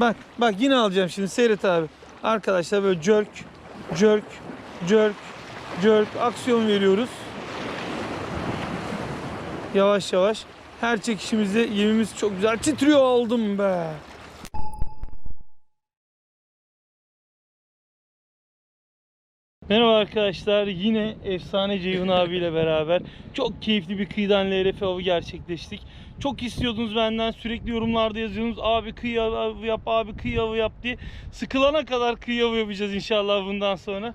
Bak bak yine alacağım şimdi seyret abi. Arkadaşlar böyle jerk, jerk, jerk, jerk aksiyon veriyoruz. Yavaş yavaş. Her çekişimizde yemimiz çok güzel titriyor aldım be. Merhaba arkadaşlar. Yine efsane Ceyhun abiyle beraber çok keyifli bir kıyıdan LRF avı gerçekleştik. Çok istiyordunuz benden sürekli yorumlarda yazıyorsunuz. Abi kıyı avı yap, abi kıyı avı yap diye. Sıkılana kadar kıyı avı yapacağız inşallah bundan sonra.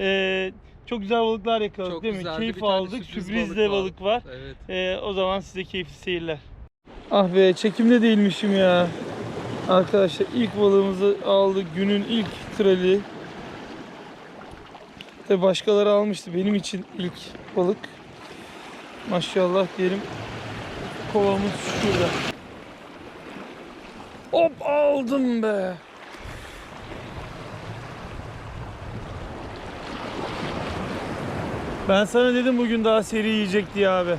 Ee, çok güzel balıklar yakaladık Çok değil mi? güzeldi. Keyif aldık. sürpriz Sürpriz de balık balık var. Evet. Ee, o zaman size keyifli seyirler. Ah be çekimde değilmişim ya. Arkadaşlar ilk balığımızı aldık. Günün ilk trali. Tabi başkaları almıştı. Benim için ilk balık. Maşallah diyelim. Kovamız şurada. Hop aldım be. Ben sana dedim bugün daha seri yiyecek diye abi.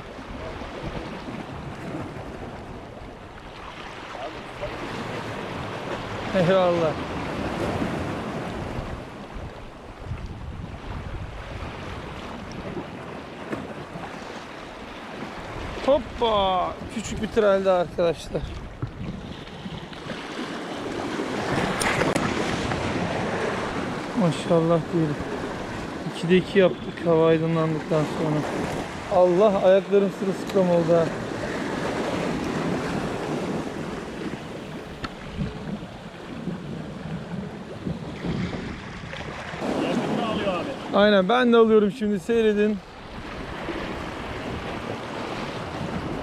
Eyvallah. Hoppa! Küçük bir tralde arkadaşlar. Maşallah diyelim. 2'de 2 yaptık hava aydınlandıktan sonra. Allah ayaklarım sırılsıklam oldu ha. Aynen ben de alıyorum şimdi seyredin.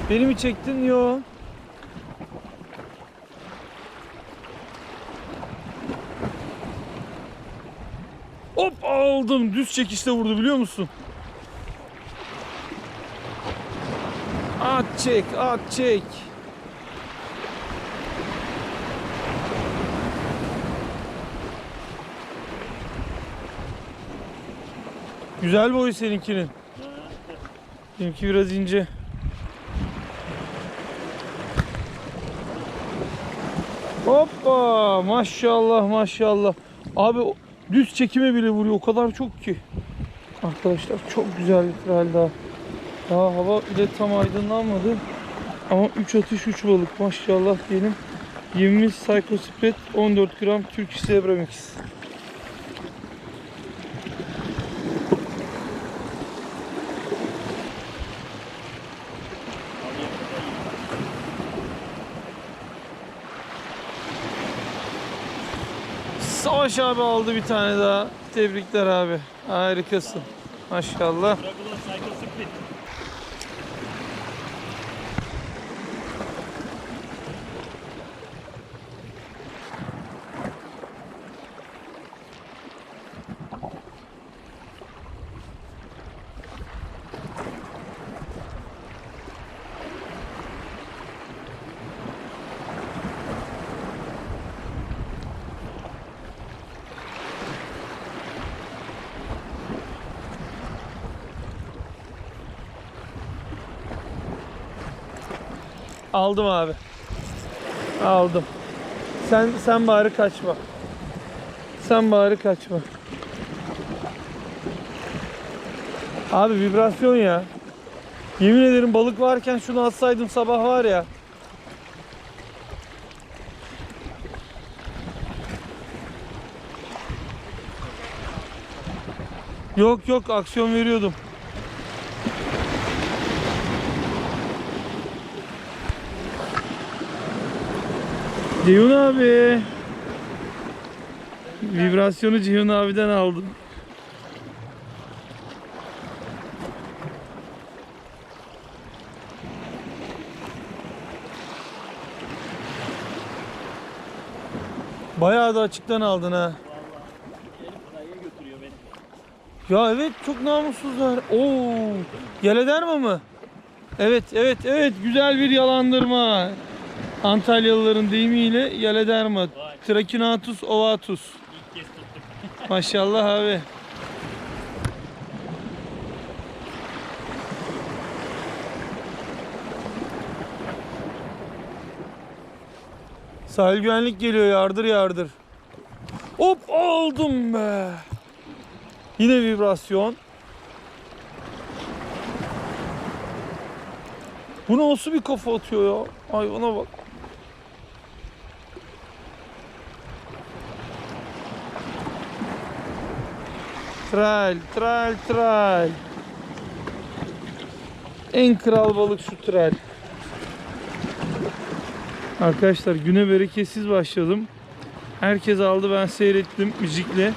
Beni mi çektin? Yo. Hop aldım. Düz çekişte vurdu biliyor musun? At çek, at çek. Güzel boy seninkinin. Benimki biraz ince. Hoppa maşallah maşallah. Abi düz çekime bile vuruyor o kadar çok ki. Arkadaşlar çok güzel bir tral daha. Daha hava bile tam aydınlanmadı. Ama 3 atış 3 balık maşallah diyelim. Yemimiz Psycho Spread 14 gram Türk Zebra Mix. Savaş abi aldı bir tane daha. Tebrikler abi. Harikasın. Maşallah. Aldım abi. Aldım. Sen sen bari kaçma. Sen bari kaçma. Abi vibrasyon ya. Yemin ederim balık varken şunu atsaydım sabah var ya. Yok yok aksiyon veriyordum. Ceyhun abi. Vibrasyonu Ceyhun abiden aldım. Bayağı da açıktan aldın ha. Ya evet çok namussuzlar. Oo, Yelederma mı? Evet evet evet güzel bir yalandırma. Antalyalıların deyimiyle Yelederma. Trakinatus ovatus. Maşallah abi. Sahil güvenlik geliyor yardır yardır. Hop aldım be. Yine vibrasyon. Bu nasıl bir kafa atıyor ya? Hayvana bak. Tral, tral, tral. En kral balık şu tral. Arkadaşlar güne bereketsiz başladım. Herkes aldı ben seyrettim müzikle.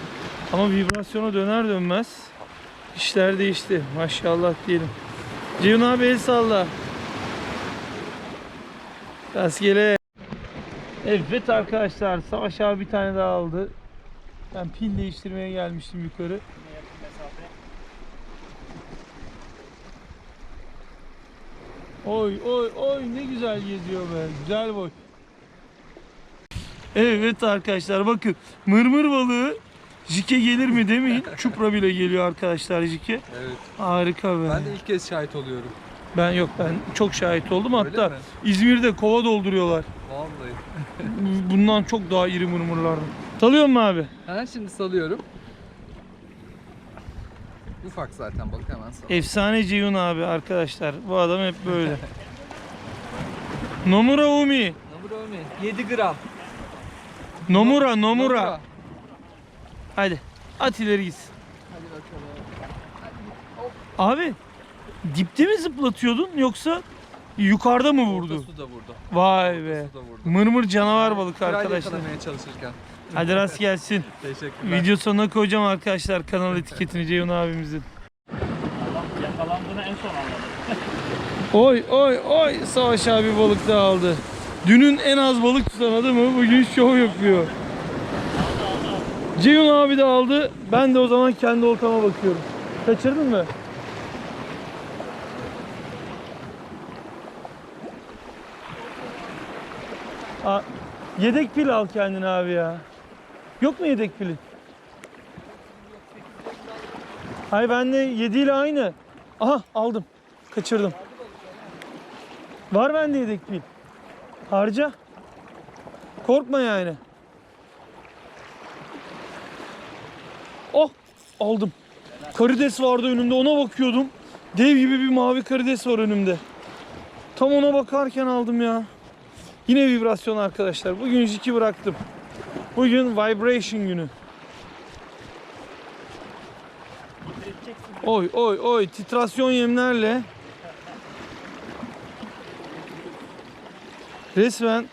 Ama vibrasyona döner dönmez işler değişti. Maşallah diyelim. Ceyhun abi el salla. Rastgele. Evet arkadaşlar Savaş abi bir tane daha aldı. Ben pil değiştirmeye gelmiştim yukarı. Oy oy oy ne güzel geziyor be. Güzel boy. Evet arkadaşlar bakın mırmır balığı jike gelir mi demeyin. Çupra bile geliyor arkadaşlar jike. Evet. Harika be. Ben de ilk kez şahit oluyorum. Ben yok ben çok şahit oldum Öyle hatta mi? İzmir'de kova dolduruyorlar. Vallahi. Bundan çok daha iri mırmırlardan. Salıyor mu abi? Ha şimdi salıyorum. Ufak zaten balık hemen sal. Efsane Ceyhun abi arkadaşlar. Bu adam hep böyle. Nomura Umi. Nomura mi? 7 gram. Nomura, Nomura. Hadi. At ileri gitsin. Hadi bakalım. Abi dipte mi zıplatıyordun yoksa yukarıda mı vurdu? Su da vurdu. Vay be. Su da vurdu. Mırmır canavar balık Kral arkadaşlar. yakalamaya çalışırken. Hadi rast gelsin. Teşekkürler. Video sonuna koyacağım arkadaşlar kanal etiketini Ceyhun abimizin. Yakalandığını en son anladım. Oy oy oy Savaş abi balık da aldı. Dünün en az balık tutan adamı bugün şov yapıyor. Ceyhun abi de aldı. Ben de o zaman kendi oltama bakıyorum. Kaçırdın mı? Aa, yedek pil al kendine abi ya. Yok mu yedek pili? Hayır bende 7 ile aynı. Aha aldım. Kaçırdım. Var bende yedek pil. Harca. Korkma yani. Oh aldım. Karides vardı önümde ona bakıyordum. Dev gibi bir mavi karides var önümde. Tam ona bakarken aldım ya. Yine vibrasyon arkadaşlar. Bugün jiki bıraktım. Bugün vibration günü. Oy oy oy titrasyon yemlerle resmen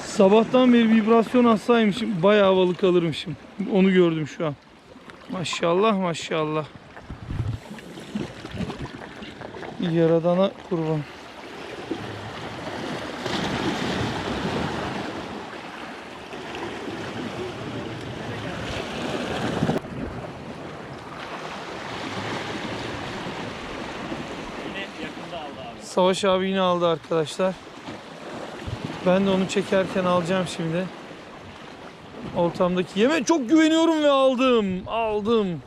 sabahtan beri vibrasyon hastaymışım. Bayağı balık alırmışım. Onu gördüm şu an. Maşallah maşallah. Yaradana kurban. Yine yakında aldı abi. Savaş abi yine aldı arkadaşlar. Ben de onu çekerken alacağım şimdi. Ortamdaki yeme çok güveniyorum ve aldım. Aldım.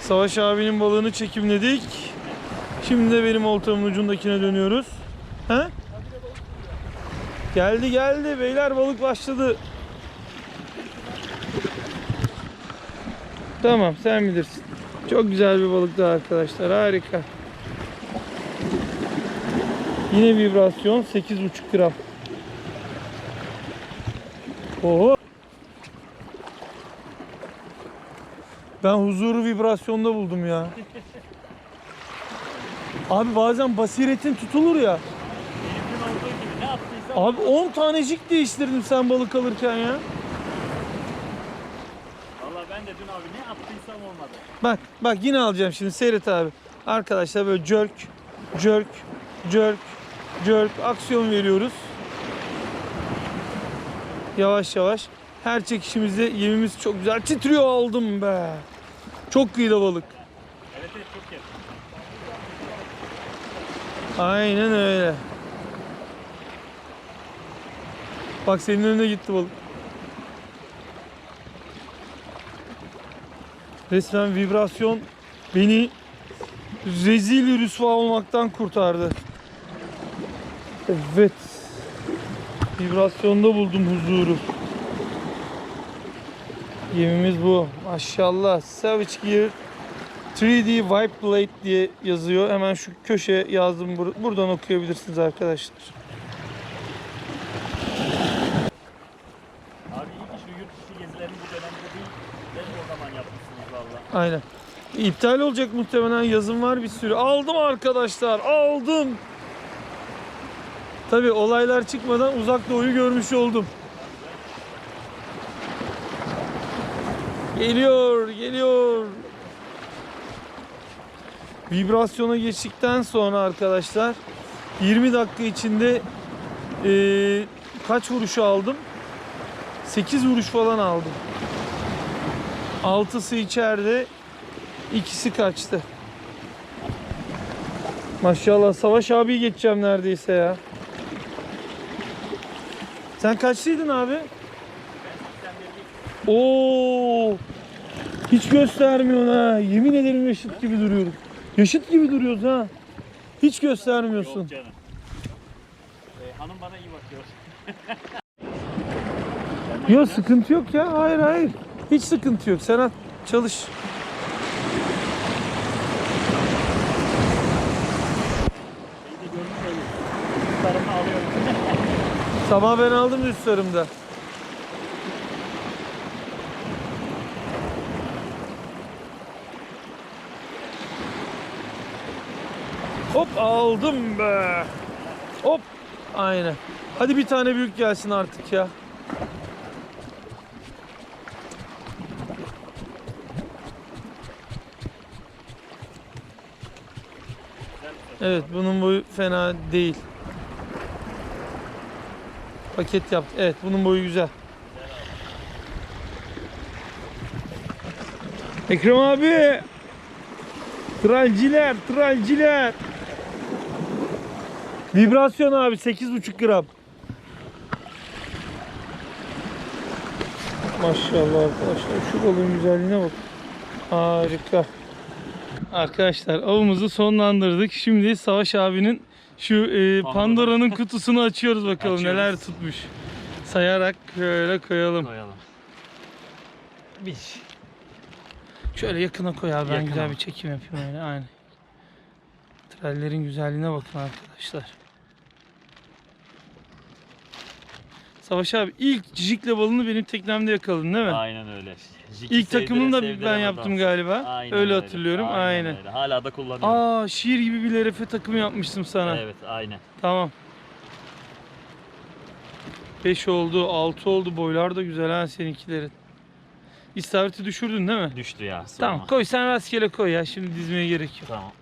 Savaş abinin balığını çekimledik. Şimdi de benim oltamın ucundakine dönüyoruz. He? Geldi geldi beyler balık başladı. Tamam sen bilirsin. Çok güzel bir balık daha arkadaşlar harika. Yine vibrasyon 8,5 gram. Oho. Ben huzuru vibrasyonda buldum ya. Abi bazen basiretin tutulur ya. Abi 10 tanecik değiştirdim sen balık alırken ya. Valla ben de dün abi ne yaptıysam olmadı. Bak bak yine alacağım şimdi seyret abi. Arkadaşlar böyle jerk, jerk, jerk, jerk aksiyon veriyoruz. Yavaş yavaş. Her çekişimizde yemimiz çok güzel titriyor aldım be. Çok kıyıda balık. Evet evet çok yakın. Aynen öyle. Bak senin önüne gitti balık. Resmen vibrasyon beni rezil rüsva olmaktan kurtardı. Evet. Vibrasyonda buldum huzuru. Gemimiz bu. Maşallah. Savage Gear 3D Wipe Blade diye yazıyor. Hemen şu köşeye yazdım. Bur- Buradan okuyabilirsiniz arkadaşlar. Abi iyi ki şu yurt dışı gezilerini bu dönemde değil. Ben o zaman yapmışsınız valla. Aynen. İptal olacak muhtemelen. Yazım var bir sürü. Aldım arkadaşlar. Aldım. Tabi olaylar çıkmadan uzak doğuyu görmüş oldum. Geliyor, geliyor. Vibrasyona geçtikten sonra arkadaşlar 20 dakika içinde eee, kaç vuruş aldım? 8 vuruş falan aldım. Altısı içeride, ikisi kaçtı. Maşallah Savaş abi geçeceğim neredeyse ya. Sen kaçlıydın abi? Oo! Hiç göstermiyorsun ha. Yemin ederim yaşıt gibi duruyoruz. Yaşıt gibi duruyoruz ha. Hiç göstermiyorsun. Yok canım. Ee, hanım bana iyi bakıyor. Yok sıkıntı yok ya. Hayır hayır. Hiç sıkıntı yok. Sen at çalış. Sabah ben aldım üstlerimde. Hop aldım be. Hop. Aynen. Hadi bir tane büyük gelsin artık ya. Evet bunun boyu fena değil. Paket yaptı. Evet bunun boyu güzel. Ekrem abi. Tralciler, tralciler. Vibrasyon abi 8,5 gram. Maşallah arkadaşlar şu balığın güzelliğine bak. Harika. Arkadaşlar avımızı sonlandırdık. Şimdi Savaş abinin şu e, Pandora. Pandora'nın kutusunu açıyoruz bakalım Açıyoruz. neler tutmuş. Sayarak şöyle koyalım. Koyalım. Bir. Şöyle yakına koy abi ben Yakına. güzel bir çekim yapayım öyle aynen. Trallerin güzelliğine bakın arkadaşlar. Savaş abi ilk jikle balını benim teknemde yakaladın değil mi? Aynen öyle. Jiki İlk takımını da ben yaptım adam. galiba. Aynen öyle hatırlıyorum. Aynen. öyle. Hala da kullanıyorum. Aa şiir gibi bir LRF takımı yapmıştım sana. Evet aynen. Tamam. 5 oldu, 6 oldu. Boylar da güzel ha seninkilerin. İstavriti düşürdün değil mi? Düştü ya. sorma. Tamam koy sen rastgele koy ya. Şimdi dizmeye gerek yok. Tamam.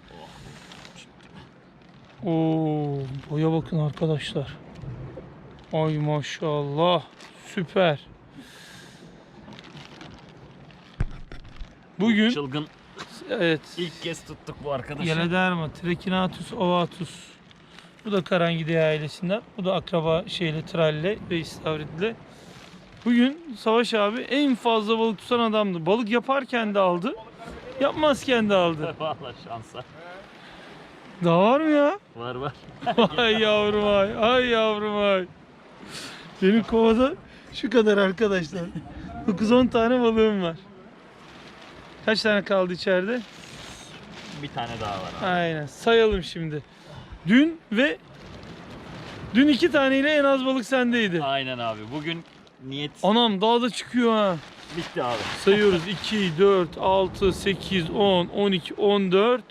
Oo, boya bakın arkadaşlar. Ay maşallah. Süper. Bugün Çılgın evet. ilk kez tuttuk bu arkadaşı. Yelederma, Trekinatus ovatus. Bu da Karangide ailesinden. Bu da akraba şeyle, tralle ve istavritle. Bugün Savaş abi en fazla balık tutan adamdı. Balık yaparken de aldı. Yapmazken de aldı. Vallahi şansa. Daha var mı ya? Var var. Ay yavrum ay. Ay yavrum ay. Benim kovada şu kadar arkadaşlar. 9-10 tane balığım var. Kaç tane kaldı içeride? Bir tane daha var. abi. Aynen. Sayalım şimdi. Dün ve dün iki taneyle en az balık sendeydi. Aynen abi. Bugün niyet Anam daha da çıkıyor ha. bitti abi. Sayıyoruz 2, 4, 6, 8, 10, 12, 14,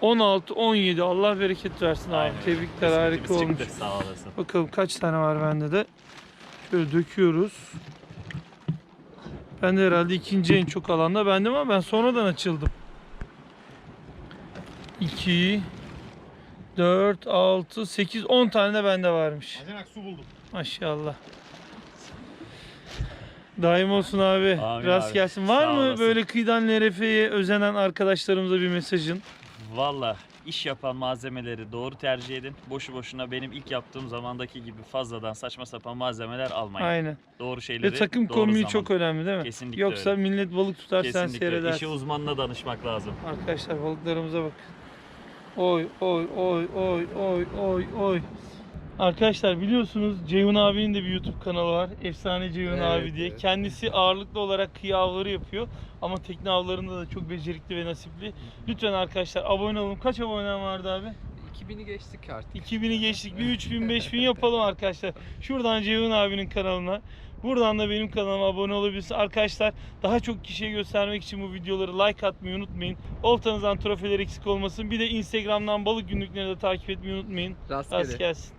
16, 17. Allah bereket versin abi. Aynen. Tebrikler harika olmuş. çıktı, Sağ olasın. Bakalım kaç tane var bende de. Şöyle döküyoruz. Ben de herhalde ikinci en çok alanda bendim ama ben sonradan açıldım. 2 4 6 8 10 tane de bende varmış. Hacenak su buldum. Maşallah. Daim olsun abi. Amin Rast abi. gelsin. Var Sağ mı olasın. böyle kıyıdan LRF'ye özenen arkadaşlarımıza bir mesajın? Valla iş yapan malzemeleri doğru tercih edin. Boşu boşuna benim ilk yaptığım zamandaki gibi fazladan saçma sapan malzemeler almayın. Aynen. Doğru şeyleri Ve takım doğru zaman. çok önemli değil mi? Kesinlikle Yoksa öyle. millet balık tutar sen Kesinlikle. seyredersin. İşi uzmanına danışmak lazım. Arkadaşlar balıklarımıza bak. Oy oy oy oy oy oy oy. Arkadaşlar biliyorsunuz Ceyhun abinin de bir YouTube kanalı var. Efsane Ceyhun Evet, abi diye. evet. Kendisi ağırlıklı olarak kıyı avları yapıyor. Ama tekne avlarında da çok becerikli ve nasipli. Lütfen arkadaşlar abone olun. Kaç abonem vardı abi? 2000'i geçtik artık. 2000'i geçtik. Bir 3000 5000 yapalım arkadaşlar. Şuradan Ceyhun abinin kanalına. Buradan da benim kanalıma abone olabilirsiniz. Arkadaşlar daha çok kişiye göstermek için bu videoları like atmayı unutmayın. Oltanızdan trofeler eksik olmasın. Bir de Instagram'dan balık günlüklerini de takip etmeyi unutmayın. Rastgele. Rast gelsin.